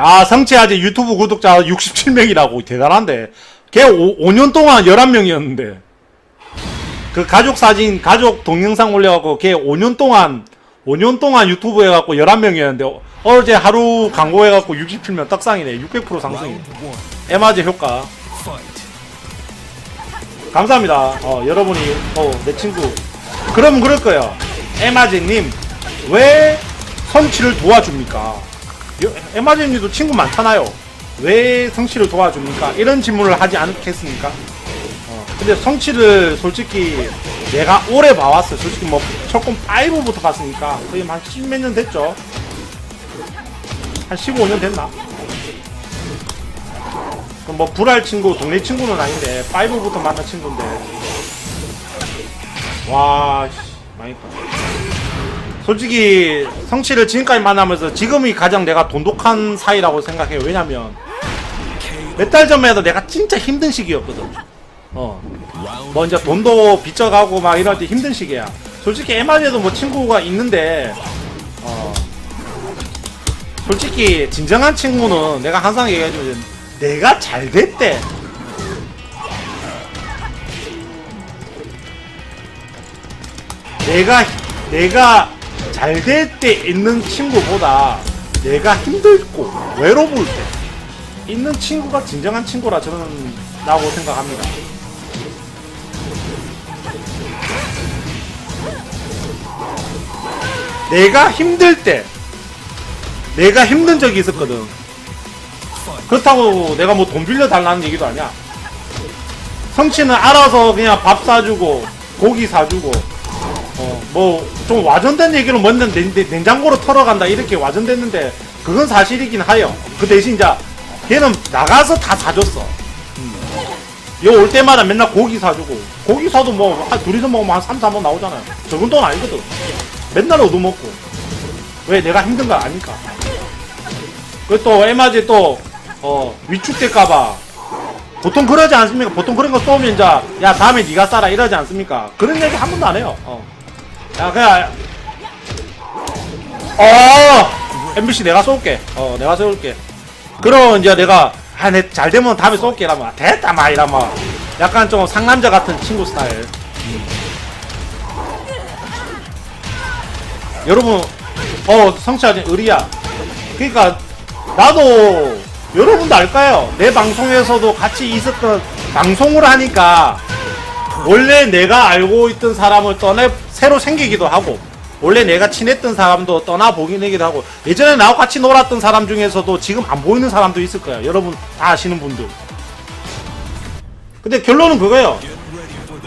아, 성채 아직 유튜브 구독자 67명이라고 대단한데. 걔 5, 년 동안 11명이었는데. 그 가족 사진, 가족 동영상 올려갖고 걔 5년 동안, 5년 동안 유튜브 해갖고 11명이었는데, 어, 제 하루 광고 해갖고 67명 떡상이네. 600% 상승이네. 에마제 효과. 감사합니다. 어, 여러분이, 어, 내 친구. 그러면 그럴 거예요. 에마제님, 왜 성취를 도와줍니까? 여- 에마제님도 친구 많잖아요. 왜 성취를 도와줍니까? 이런 질문을 하지 않겠습니까? 어, 근데 성취를 솔직히 내가 오래 봐왔어요. 솔직히 뭐, 첫건 5부터 갔으니까. 거의 한 10몇 년 됐죠. 한 15년 됐나? 그럼 뭐 불알 친구, 동네 친구는 아닌데 5부터 만난 친구인데 와, 씨, 망했다. 솔직히 성취를 지금까지 만나면서 지금이 가장 내가 돈독한 사이라고 생각해요. 왜냐면 몇 달 전에도 내가 진짜 힘든 시기였거든. 어, 뭐 이제 돈도 빚져가고 막 이럴 때 힘든 시기야. 솔직히 에마에도 뭐 친구가 있는데 어, 솔직히 진정한 친구는 내가 항상 얘기해주면 내가 잘 됐대. 내가 내가 잘 될 때 있는 친구보다 내가 힘들고 외로울 때 있는 친구가 진정한 친구라 저는 라고 생각합니다. 내가 힘들 때 내가 힘든 적이 있었거든. 그렇다고 내가 뭐 돈 빌려 달라는 얘기도 아니야. 성취는 알아서 그냥 밥 사주고 고기 사주고 어 뭐 좀 와전된 얘기로 먼저 냉, 냉장고로 털어간다 이렇게 와전됐는데 그건 사실이긴 하여. 그 대신 이제 걔는 나가서 다 사줬어. 여올 때마다 맨날 고기 사주고 고기 사도 뭐 한 둘이서 먹으면 한 3, 4번 나오잖아요. 적은 돈 아니거든. 맨날 얻어먹고 왜 내가 힘든 거 아니까. 그또 에마지 또 어, 위축될까봐 보통 그러지 않습니까? 보통 그런 거 쏘면 이제 야 다음에 네가 싸라 이러지 않습니까? 그런 얘기 한 번도 안 해요. 어. 야 그냥 어 MBC 내가 쏠게. 어 내가 쏠게. 그럼 이제 내가 아내잘 되면 다음에 쏠게 이러면 됐다 막 이러면 약간 좀 상남자 같은 친구 스타일. 음. 여러분 어 성취하진 의리야. 그러니까 나도 여러분도 알까요? 내 방송에서도 같이 있었던 방송을 하니까 원래 내가 알고 있던 사람을 떠나 새로 생기기도 하고 원래 내가 친했던 사람도 떠나 보기도 하고 예전에 나하고 같이 놀았던 사람 중에서도 지금 안 보이는 사람도 있을 거야. 여러분 다 아시는 분들. 근데 결론은 그거예요.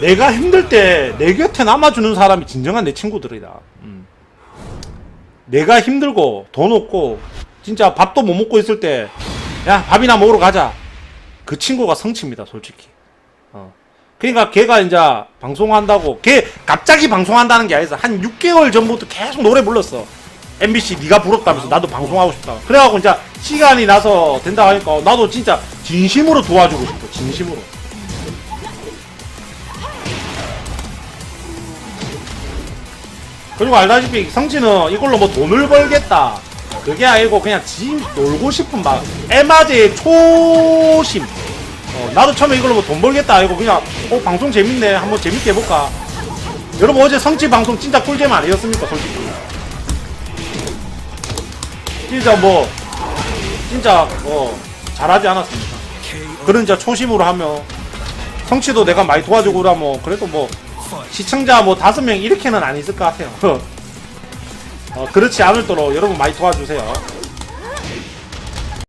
내가 힘들 때 내 곁에 남아주는 사람이 진정한 내 친구들이다. 음. 내가 힘들고 돈 없고 진짜 밥도 못 먹고 있을 때 야 밥이나 먹으러 가자. 그 친구가 성취입니다, 솔직히. 어. 그러니까 걔가 이제 방송한다고 걔 갑자기 방송한다는 게 아니라 한 6개월 전부터 계속 노래 불렀어. MBC 네가 부럽다면서 나도 방송하고 싶다. 그래갖고 이제 시간이 나서 된다 하니까 나도 진짜 진심으로 도와주고 싶어. 진심으로. 그리고 알다시피 성진은 이걸로 뭐 돈을 벌겠다. 그게 아니고 그냥 지 놀고 싶은 막 에마제의 초심. 어, 나도 처음에 이걸로 뭐 돈 벌겠다 아니고 그냥 어 방송 재밌네 한번 재밌게 해볼까. 여러분 어제 성치 방송 진짜 꿀잼 아니었습니까 솔직히. 진짜 뭐 진짜 어 잘하지 않았습니까? 그런 진짜 초심으로 하면 성취도 내가 많이 도와주고 그러면 그래도 뭐. 시청자 뭐 다섯 명 이렇게는 안 있을 것 같아요. 어, 그렇지 않을도록 여러분 많이 도와주세요.